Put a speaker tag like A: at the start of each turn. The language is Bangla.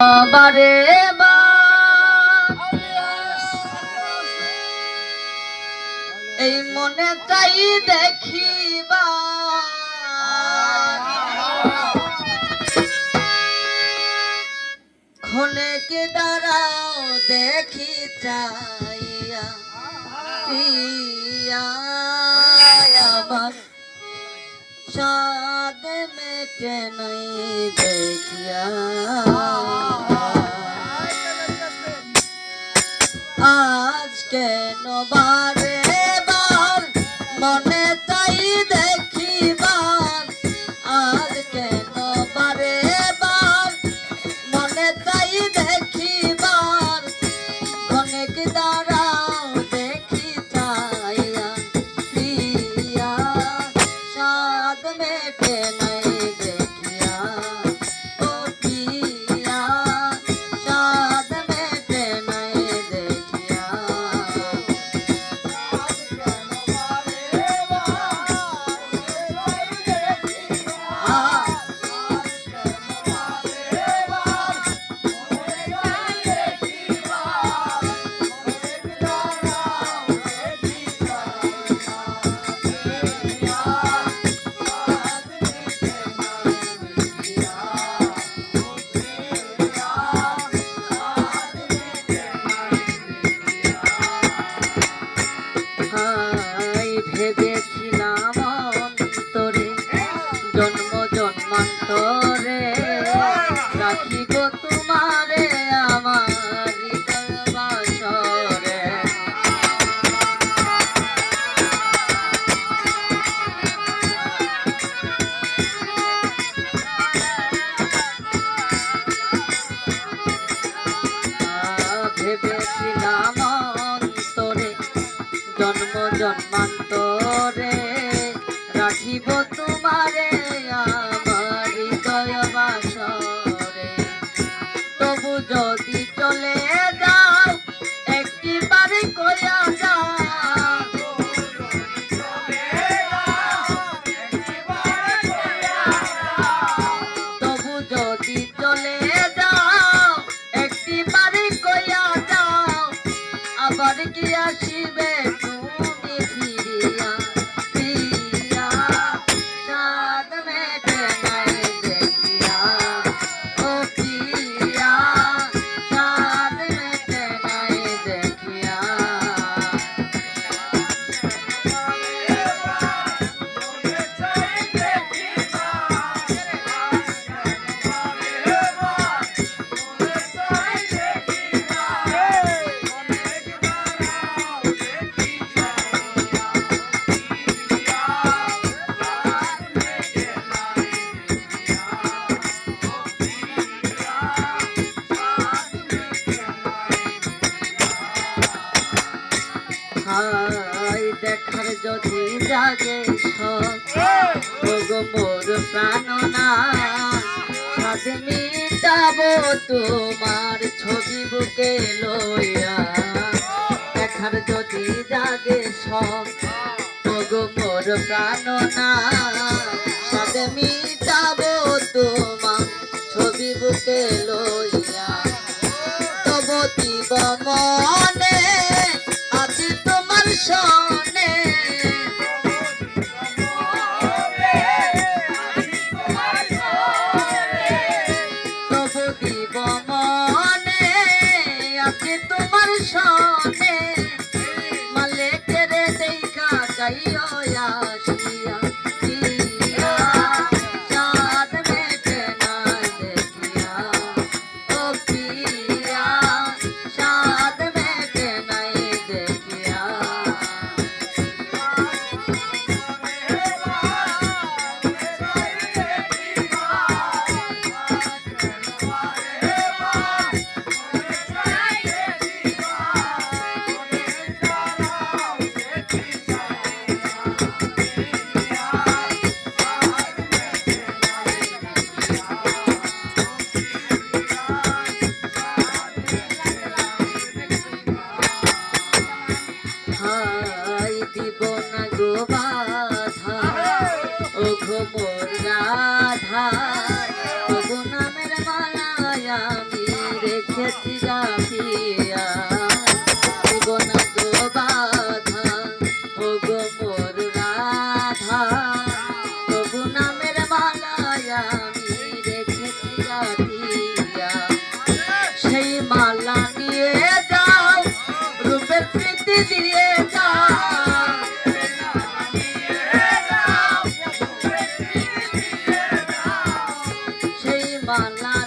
A: বারে এই মনে চাই দেখিবা। খনেকে দাঁড়াও দেখি চাইয়া। আমার সাদ মেটে দেখিয়া আজ কেন বারে মনে চাই দেখিবার আজ কেন বারে মনে চাই দেখিবার, অনেক দাঁড়াও জন্মান্তরে রাখিব তোমারে যদি জাগে মোর প্রাণনা তোমার ছবি বুকে লইয়া। দেখার যদি জাগে সব মোর প্রাণনা সাদ তোমার সনে ঠাই দিব না গো 宝啦